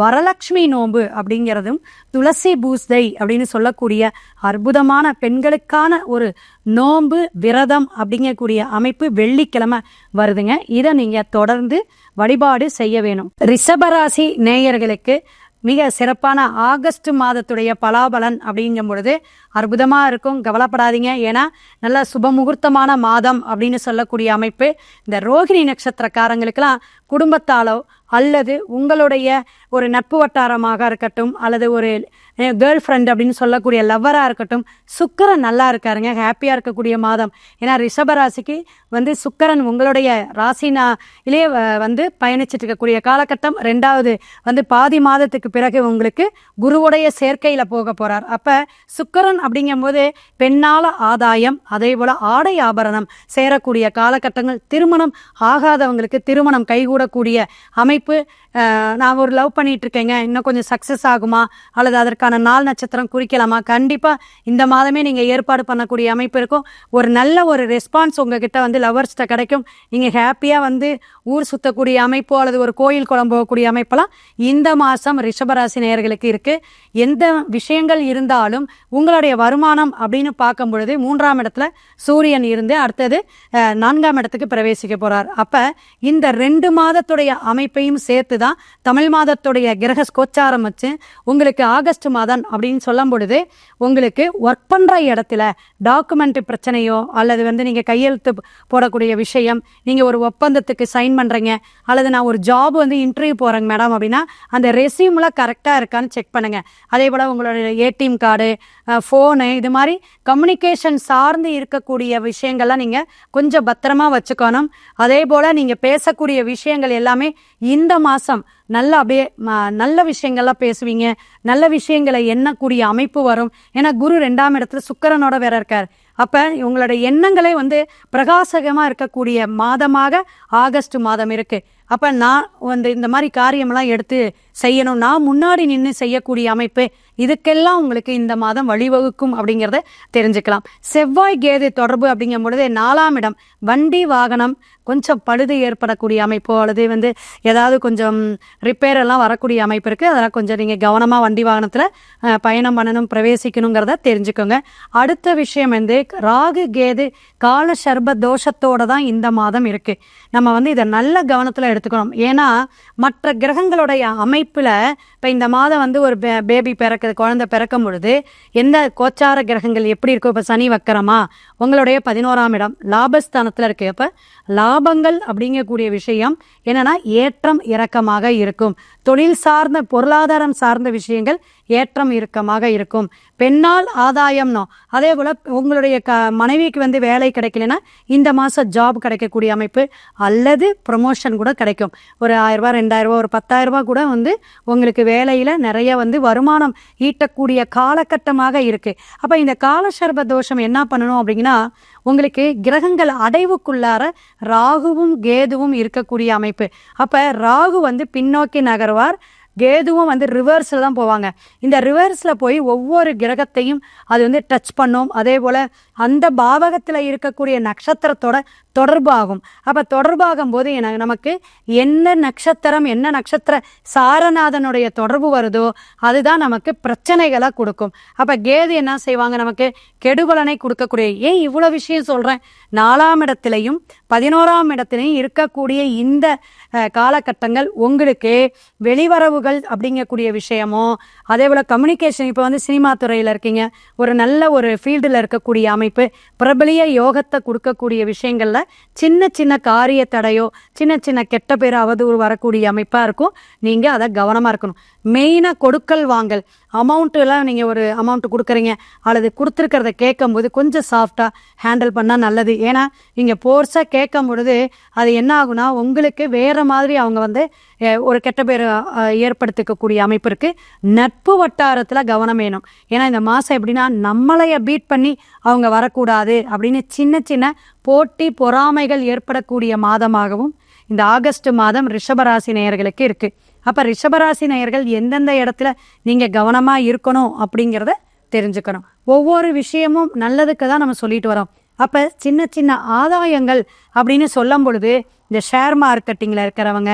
வரலட்சுமி நோன்பு அப்படிங்கிறதும் துளசி பூஸ்தை அப்படின்னு சொல்லக்கூடிய அற்புதமான பெண்களுக்கான ஒரு நோன்பு விரதம் அப்படிங்கக்கூடிய அமைப்பு வெள்ளிக்கிழமை வருதுங்க. இதை நீங்கள் தொடர்ந்து வழிபாடு செய்ய வேணும். ரிஷபராசி நேயர்களுக்கு மிக சிறப்பான ஆகஸ்ட் மாதத்துடைய பலாபலன் அப்படிங்கும் பொழுது அற்புதமாக இருக்கும். கவலைப்படாதீங்க. ஏன்னா நல்ல சுப முகூர்த்தமான மாதம் அப்படின்னு சொல்லக்கூடிய அமைப்பு. இந்த ரோகிணி நட்சத்திரக்காரங்களுக்கெல்லாம் குடும்பத்தாலோ அல்லது உங்களுடைய ஒரு நட்பு வட்டாரமாக இருக்கட்டும் அல்லது ஒரு கேர்ள் ஃப்ரெண்ட் அப்படின்னு சொல்லக்கூடிய லவ்வராக இருக்கட்டும் சுக்கரன் நல்லா இருக்காருங்க ஹாப்பியாக இருக்கக்கூடிய மாதம். ஏன்னா ரிஷபராசிக்கு வந்து சுக்கரன் உங்களுடைய ராசினாலே வந்து பயணிச்சுட்டு இருக்கக்கூடிய காலகட்டம். ரெண்டாவது வந்து பாதி மாதத்துக்கு பிறகு உங்களுக்கு குருவுடைய சேர்க்கையில் போக போகிறார் அப்போ சுக்கரன் அப்படிங்கும்போது பெண்ணால ஆதாயம் அதே போல் ஆடை ஆபரணம் சேரக்கூடிய காலகட்டங்கள் திருமணம் ஆகாதவங்களுக்கு திருமணம் கைகூடக்கூடிய அமை வாய்ப்பு நான் ஒரு லவ் பண்ணிட்டு இருக்கேங்க இன்னும் கொஞ்சம் சக்ஸஸ் ஆகுமா? அல்லது அதற்கான நாள் நட்சத்திரம் குறிக்கலாமா? கண்டிப்பாக இந்த மாதமே நீங்கள் ஏற்பாடு பண்ணக்கூடிய அமைப்பு இருக்கும். ஒரு நல்ல ஒரு ரெஸ்பான்ஸ் உங்ககிட்ட வந்து லவர்ஸ்கிட்ட கிடைக்கும். நீங்கள் ஹாப்பியாக வந்து ஊர் சுற்றக்கூடிய அமைப்போ அல்லது ஒரு கோயில் குளம் போகக்கூடிய அமைப்பெல்லாம் இந்த மாதம் ரிஷபராசி நேயர்களுக்கு இருக்குது எந்த விஷயங்கள் இருந்தாலும் உங்களுடைய வருமானம் அப்படின்னு பார்க்கும் பொழுது மூன்றாம் இடத்துல சூரியன் இருந்து அடுத்தது நான்காம் இடத்துக்கு பிரவேசிக்க போகிறார் அப்போ இந்த ரெண்டு மாதத்துடைய அமைப்பை அமைப்பையும் சேர்த்து தான் தமிழ் மாதத்துடைய கிரக கோச்சாரம் வச்சு உங்களுக்கு ஆகஸ்ட் மாதம் அப்படின்னு சொல்லும் பொழுது உங்களுக்கு ஒர்க் பண்ணுற இடத்துல டாக்குமெண்ட் பிரச்சனையோ அல்லது வந்து நீங்கள் கையெழுத்து போடக்கூடிய விஷயம் நீங்கள் ஒரு ஒப்பந்தத்துக்கு சைன் பண்ணுறீங்க அல்லது நான் ஒரு ஜாப் வந்து இன்டர்வியூ போகிறேங்க மேடம் அப்படின்னா அந்த ரெசியூமில் கரெக்டாக இருக்கான்னு செக் பண்ணுங்கள் அதே போல் உங்களோட ஏடிஎம் கார்டு ஃபோனு இது மாதிரி கம்யூனிகேஷன் சார்ந்து இருக்கக்கூடிய விஷயங்கள்லாம் நீங்கள் கொஞ்சம் பத்திரமா வச்சுக்கணும். அதே போல் நீங்கள் பேசக்கூடிய விஷயங்கள் எல்லாமே இந்த மாதம் நல்ல அப்படியே நல்ல விஷயங்கள்லாம் பேசுவீங்க. நல்ல விஷயங்களை எண்ணக்கூடிய அமைப்பு வரும். ஏன்னா குரு ரெண்டாம் இடத்துல சுக்கரனோட வேற இருக்கார். அப்போ உங்களோட எண்ணங்களே வந்து பிரகாசகமாக இருக்கக்கூடிய மாதமாக ஆகஸ்ட் மாதம் இருக்கு. அப்போ நான் வந்து இந்த மாதிரி காரியமெல்லாம் எடுத்து செய்யணும். நான் முன்னாடி நின்று செய்யக்கூடிய அமைப்பு இதுக்கெல்லாம் உங்களுக்கு இந்த மாதம் வழிவகுக்கும் அப்படிங்கிறத தெரிஞ்சுக்கலாம். செவ்வாய் கேது தொடர்பு அப்படிங்கும் பொழுது நாலாம் இடம் வண்டி வாகனம் கொஞ்சம் பழுது ஏற்படக்கூடிய அமைப்போ அல்லது வந்து ஏதாவது கொஞ்சம் ரிப்பேர் எல்லாம் வரக்கூடிய அமைப்பு இருக்குது அதெல்லாம் கொஞ்சம் நீங்கள் கவனமாக வண்டி வாகனத்தில் பயணம் பண்ணணும் பிரவேசிக்கணுங்கிறத தெரிஞ்சுக்கோங்க. அடுத்த விஷயம் வந்து ராகு கேது கால சர்ப தோஷத்தோடு தான் இந்த மாதம் இருக்குது நம்ம வந்து இதை நல்ல கவனத்தில் எடுத்துக்கணும். ஏன்னா மற்ற கிரகங்களுடைய அமைப்பில் இப்போ இந்த மாதம் வந்து ஒரு பே பேபி பிறக்க குழந்தை பிறக்கும் பொழுது எந்த கோச்சார கிரகங்கள் எப்படி இருக்கும்? இப்போ சனி வக்கரமா? உங்களுடைய பதினோராம் இடம் லாபஸ்தானத்தில் இருக்கு. அப்போ லாபங்கள் அப்படிங்கக்கூடிய விஷயம் என்னன்னா ஏற்றம் இறக்கமாக இருக்கும். தொழில் சார்ந்த பொருளாதாரம் சார்ந்த விஷயங்கள் ஏற்றம் இறுக்கமாக இருக்கும். பெண்ணால் ஆதாயம்னோ அதே போல் உங்களுடைய க மனைவிக்கு வந்து வேலை கிடைக்கலன்னா இந்த மாதம் ஜாப் கிடைக்கக்கூடிய அமைப்பு அல்லது ப்ரொமோஷன் கூட கிடைக்கும். ஒரு ஆயிரரூபா ரெண்டாயிரரூபா ஒரு பத்தாயிரரூபா கூட வந்து உங்களுக்கு வேலையில் நிறைய வந்து வருமானம் ஈட்டக்கூடிய காலகட்டமாக இருக்குது அப்போ இந்த காலசர்ப தோஷம் என்ன பண்ணணும் அப்படிங்கன்னா உங்களுக்கு கிரகங்கள் அடைவுக்குள்ளார ராகுவும் கேதுவும் இருக்கக்கூடிய அமைப்பு. அப்போ ராகு வந்து பின்னோக்கி நகர்வார். கேதுவும் வந்து ரிவர்ஸில் தான் போவாங்க. இந்த ரிவர்ஸில் போய் ஒவ்வொரு கிரகத்தையும் அது வந்து டச் பண்ணும். அதே போல் அந்த பாவகத்தில் இருக்கக்கூடிய நட்சத்திரத்தோட தொடர்பாகும். அப்போ தொடர்பாகும் போது எனக்கு நமக்கு என்ன நட்சத்திரம் என்ன நட்சத்திர சாரநாதனுடைய தொடர்பு வருதோ அதுதான் நமக்கு பிரச்சனைகளை கொடுக்கும். அப்போ கேது என்ன செய்வாங்க? நமக்கு கெடுபலனை கொடுக்கக்கூடிய ஏன் இவ்வளோ விஷயம் சொல்கிறேன் நாலாம் இடத்துலையும் பதினோராம் இடத்துலையும் இருக்கக்கூடிய இந்த காலகட்டங்கள் உங்களுக்கு வெளிவரவுகள் அப்படிங்கக்கூடிய விஷயமோ அதே போல் கம்யூனிகேஷன் இப்போ வந்து சினிமா துறையில் இருக்கீங்க. ஒரு நல்ல ஒரு ஃபீல்டில் இருக்கக்கூடிய அமை அமைப்பு பிரபலிய யோகத்தை கொடுக்கக்கூடிய விஷயங்களில் சின்ன சின்ன காரிய தடையோ சின்ன சின்ன கெட்ட பேர் அவதூறு வரக்கூடிய அமைப்பாக இருக்கும். நீங்கள் அதை கவனமாக இருக்கணும். மெயினாக கொடுக்கல் வாங்கல். அமௌண்ட்டுலாம் நீங்கள் ஒரு அமௌண்ட் கொடுக்குறீங்க. அல்லது கொடுத்துருக்கிறத கேட்கும்போது கொஞ்சம் சாஃப்டாக ஹேண்டில் பண்ணால் நல்லது. ஏன்னா நீங்கள் போர்ஸாக கேட்கும் பொழுது அது என்ன ஆகுனா உங்களுக்கு வேறு மாதிரி அவங்க வந்து ஒரு கெட்ட பேர் ஏற்படுத்திக்கக்கூடிய அமைப்பு இருக்குது நட்பு வட்டாரத்தில் கவனம் வேணும். ஏன்னா இந்த மாதம் எப்படின்னா நம்மளைய பீட் பண்ணி அவங்க வரக்கூடாது அப்படின்னு சின்ன சின்ன போட்டி பொறாமைகள் ஏற்படக்கூடிய மாதமாகவும் இந்த ஆகஸ்ட் மாதம் ரிஷபராசி நேயர்களுக்கு இருக்குது அப்போ ரிஷபராசி நேயர்கள் எந்தெந்த இடத்துல நீங்கள் கவனமாக இருக்கணும் அப்படிங்கிறத தெரிஞ்சுக்கணும். ஒவ்வொரு விஷயமும் நல்லதுக்கு தான் நம்ம சொல்லிட்டு வரோம். அப்போ சின்ன சின்ன ஆதாயங்கள் அப்படின்னு சொல்லும் பொழுது இந்த ஷேர் மார்க்கெட்டிங்கில் இருக்கிறவங்க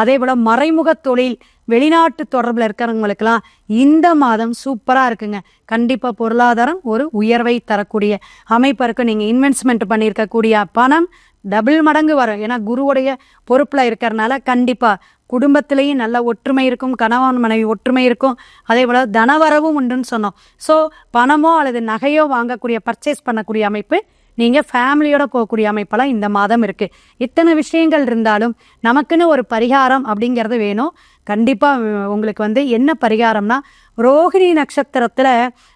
அதே போல் மறைமுக தொழில் வெளிநாட்டு தொடர்பில் இருக்கிறவங்களுக்கெல்லாம் இந்த மாதம் சூப்பராக இருக்குங்க. கண்டிப்பாக பொருளாதாரம் ஒரு உயர்வை தரக்கூடிய அமைப்பிற்கு நீங்கள் இன்வெஸ்ட்மெண்ட் பண்ணியிருக்கக்கூடிய பணம் டபுள் மடங்கு வரும். ஏன்னா குருவுடைய பொறுப்பில் இருக்கிறனால கண்டிப்பாக குடும்பத்திலையும் நல்ல ஒற்றுமை இருக்கும் கணவன் மனைவி ஒற்றுமை இருக்கும். அதே போல் தனவரவும் உண்டுன்னு சொன்னோம். ஸோ பணமோ அல்லது நகையோ வாங்கக்கூடிய பர்ச்சேஸ் பண்ணக்கூடிய அமைப்பு நீங்கள் ஃபேமிலியோட போகக்கூடிய அமைப்பெல்லாம் இந்த மாதம் இருக்குது இத்தனை விஷயங்கள் இருந்தாலும் நமக்குன்னு ஒரு பரிகாரம் அப்படிங்கிறது வேணும். கண்டிப்பாக உங்களுக்கு வந்து என்ன பரிகாரம்னா ரோகிணி நட்சத்திரத்தில்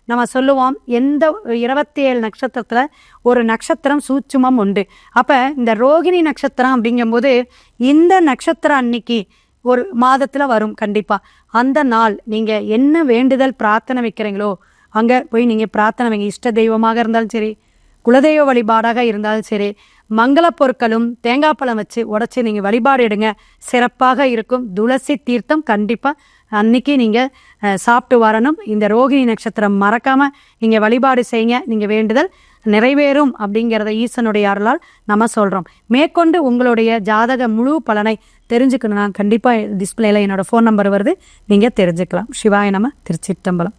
நம்ம சொல்லுவோம் எந்த இருபத்தி ஏழு நட்சத்திரத்தில் ஒரு நட்சத்திரம் சூட்சுமம் உண்டு. அப்போ இந்த ரோகிணி நட்சத்திரம் அப்படிங்கும்போது இந்த நட்சத்திரம் அன்னைக்கு ஒரு மாதத்தில் வரும் கண்டிப்பாக அந்த நாள் நீங்கள் என்ன வேண்டுதல் பிரார்த்தனை வைக்கிறீங்களோ அங்கே போய் நீங்கள் பிரார்த்தனை வைங்க. இஷ்ட தெய்வமாக இருந்தாலும் சரி குலதெய்வ வழிபாடாக இருந்தாலும் சரி மங்கள பொருட்களும் தேங்காய் பழம் வச்சு உடச்சி நீங்கள் வழிபாடு எடுங்க. சிறப்பாக இருக்கும். துளசி தீர்த்தம் கண்டிப்பாக அன்னைக்கு நீங்கள் சாப்பிட்டு வரணும். இந்த ரோகிணி நட்சத்திரம் மறக்காமல் நீங்கள் வழிபாடு செய்யுங்க. நீங்கள் வேண்டுதல் நிறைவேறும் அப்படிங்கிறத ஈசனுடைய அருளால் நம்ம சொல்கிறோம் மேற்கொண்டு உங்களுடைய ஜாதக முழு பலனை தெரிஞ்சுக்கணும்னா கண்டிப்பாக டிஸ்பிளேயில் என்னோட ஃபோன் நம்பர் வருது. நீங்கள் தெரிஞ்சுக்கலாம். சிவாய நம்ம திருச்சிட்டம்பலம்